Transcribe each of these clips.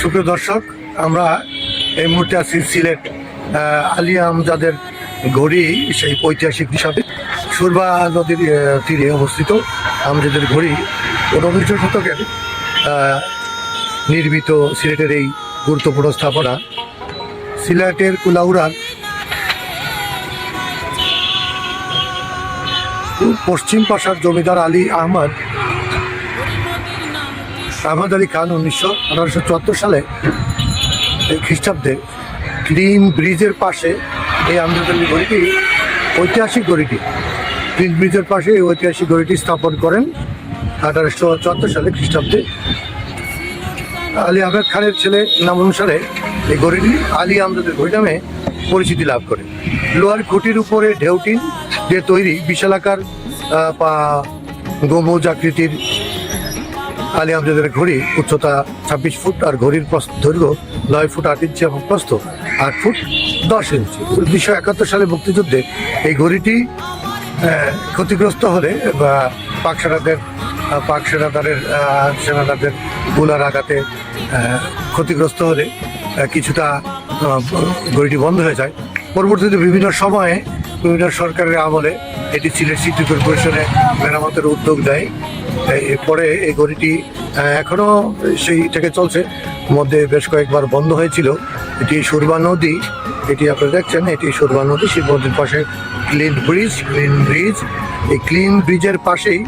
সুপ্রিয় দর্শক, আমরা এই মুহূর্তে আছি সিলেট আলিয়া আমজাদের ঘড়ি, সেই ঐতিহাসিক হিসাবে। সুরবা নদীর তীরে অবস্থিত আমজাদের ঘড়ি। ঊনবিংশ শতকের নির্মিত সিলেটের এই গুরুত্বপূর্ণ স্থাপনা। সিলেটের কুলাউড়ার পশ্চিম পাশার জমিদার আলী আহমদ আহমদ আলী খান উনিশশো আঠারোশো চুয়াত্তর সালে খ্রিস্টাব্দে ক্রিম ব্রিজের পাশে এই আন্দোলনী গড়িটি, ঐতিহাসিক গড়িটি ক্লিন ব্রিজের পাশে এই ঐতিহাসিক গড়িটি স্থাপন করেন আঠারোশো চুয়াত্তর সালে খ্রিস্টাব্দে। আলী আহমেদ খানের ছেলে নাম অনুসারে এই গড়িটি আলী আমদাদের ঘড়ি নামে পরিচিতি লাভ করে। লোহার খুঁটির উপরে ঢেউটিন দিয়ে তৈরি, বিশালাকার পা গম্বুজ আকৃতির আলী আমজাদের ঘড়ি উচ্চতা ছাব্বিশ ফুট আর ঘড়ির দৈর্ঘ্য নয় ফুট আট ইঞ্চি এবং প্রস্থ আট ফুট দশ ইঞ্চি। উনিশশো একাত্তর সালে মুক্তিযুদ্ধে এই ঘড়িটি ক্ষতিগ্রস্ত হলে বা পাক সেনাদের পাক সেনাদারের সেনাদারদের গোলার আঘাতে ক্ষতিগ্রস্ত হলে কিছুটা ঘড়িটি বন্ধ হয়ে যায়। পরবর্তীতে বিভিন্ন সময়ে বিভিন্ন সরকারের আমলে এটি সিলেট সিটি কর্পোরেশনে মেরামতের উদ্যোগ দেয় এরপরে এই আহ, এখনও সেই থেকে চলছে। মধ্যে বেশ কয়েকবার বন্ধ হয়েছিল। এটি সুরমা নদী। এটি আপনারা দেখছেন এটি সুরমা নদী শিব নদীর পাশে ক্লিন ব্রিজ ক্লিন ব্রিজ। এই ক্লিন ব্রিজের পাশেই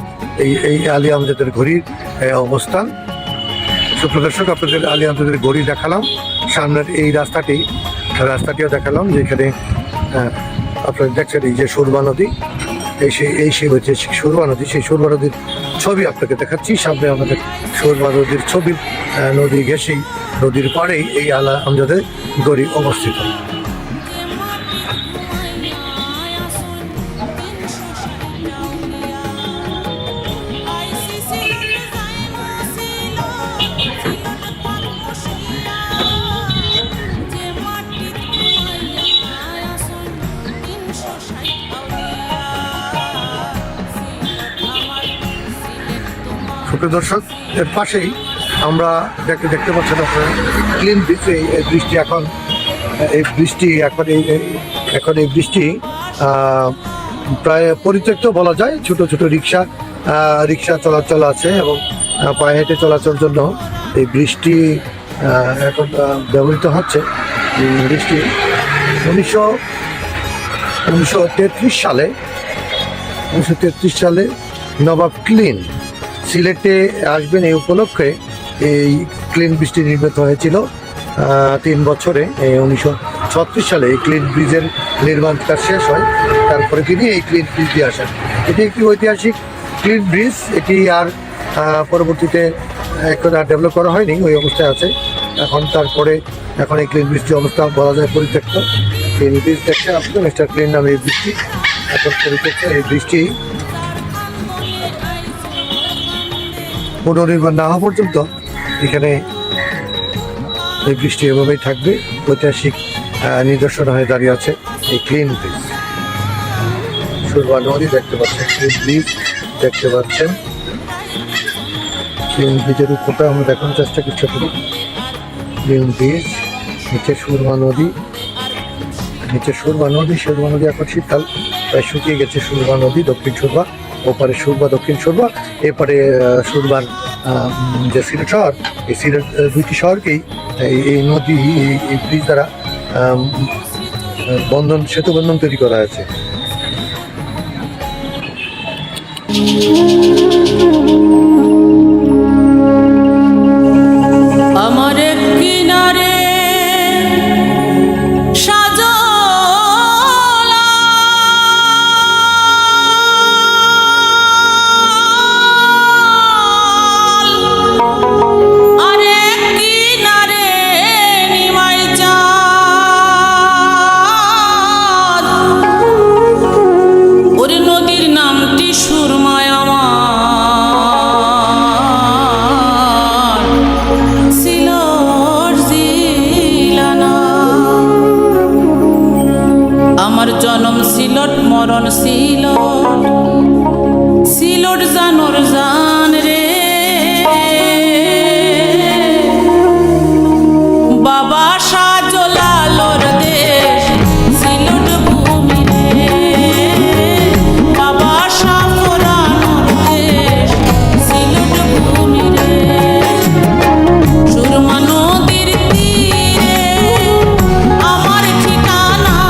এই এই আলী আমজাদের ঘড়ির অবস্থান। সুপ্রদর্শক আপনাদের আলী আমজাদের ঘড়ি দেখালাম। সামনের এই রাস্তাটি রাস্তাটিও দেখালাম যেখানে আপনারা দেখছেন এই যে সুরমা নদী। এই সেই এই সেই হচ্ছে সুরমা নদী, সেই সুরমা নদীর ছবি আপনাকে দেখাচ্ছি। সামনে আমাদের সুরমা নদীর ছবি নদী ঘেসেই নদীর পাড়েই এই আলা আমজাদের গড়ি অবস্থিত। সুপ্রিয় দর্শক, এর পাশেই আমরা দেখতে দেখতে পাচ্ছেন আপনারা ক্লিন ব্রিজ এই বৃষ্টি এখন, এই বৃষ্টি এখন এই এখন এই বৃষ্টি প্রায় পরিত্যক্ত বলা যায়, ছোট ছোট রিক্সা রিক্সা চলাচল আছে এবং পায়ে হেঁটে চলাচলের জন্য এই বৃষ্টি এখন ব্যবহৃত হচ্ছে। বৃষ্টি উনিশশো উনিশশো সালে, উনিশশো তেত্রিশ সালে নবাব ক্লিন সিলেটে আসবেন এই উপলক্ষে এই ক্লিন ব্রিজটি নির্মিত হয়েছিল তিন বছরে উনিশশো ছত্রিশ সালে এই ক্লিন ব্রিজের নির্মাণ কাজ শেষ হয়, তারপরে তিনি এই ক্লিন ব্রিজ দিয়ে আসেন। এটি একটি ঐতিহাসিক ক্লিন ব্রিজ, এটি আর পরবর্তীতে এখন আর ডেভেলপ করা হয়নি, ওই অবস্থায় আছে। এখন তারপরে, এখন এই ক্লিন ব্রিজটির অবস্থা বলা যায় পরিত্যক্ত। ক্লিন ব্রিজ দেখছেন আপনি মিস্টার ক্লিন নামে এই ব্রিজটি, এখন পরিত্যক্ত। এই বৃষ্টি পুনর্নির্মাণ না হওয়া পর্যন্ত এখানে এই বৃষ্টি এভাবেই থাকবে। ঐতিহাসিক নিদর্শন হয়ে দাঁড়িয়ে আছে এই ক্লিন ব্রিজ সুরবা নদী দেখতে পাচ্ছেন ক্লিন ব্রিজ দেখতে পাচ্ছেন। ক্লিন ব্রিজের উপরটা আমরা দেখানোর চেষ্টা করছি করি ক্লিন ব্রিজ নিচে সুরমা নদী। নিচে সুরমা নদী সুরমা নদী এখন শীতকাল, প্রায় শুকিয়ে গেছে সুরমা নদী, দক্ষিণ সুরমা। ওপারে সুরবা দক্ষিণ সুরবা এপারে সুরবার যে সিলেট শহর, এই সিলেট দুইটি শহরকেই, এই নদী, এই- এই ব্রিজ দ্বারা বন্ধন, সেতু বন্ধন তৈরি করা হয়েছে। আমার জনম সিলট মরণ সিলট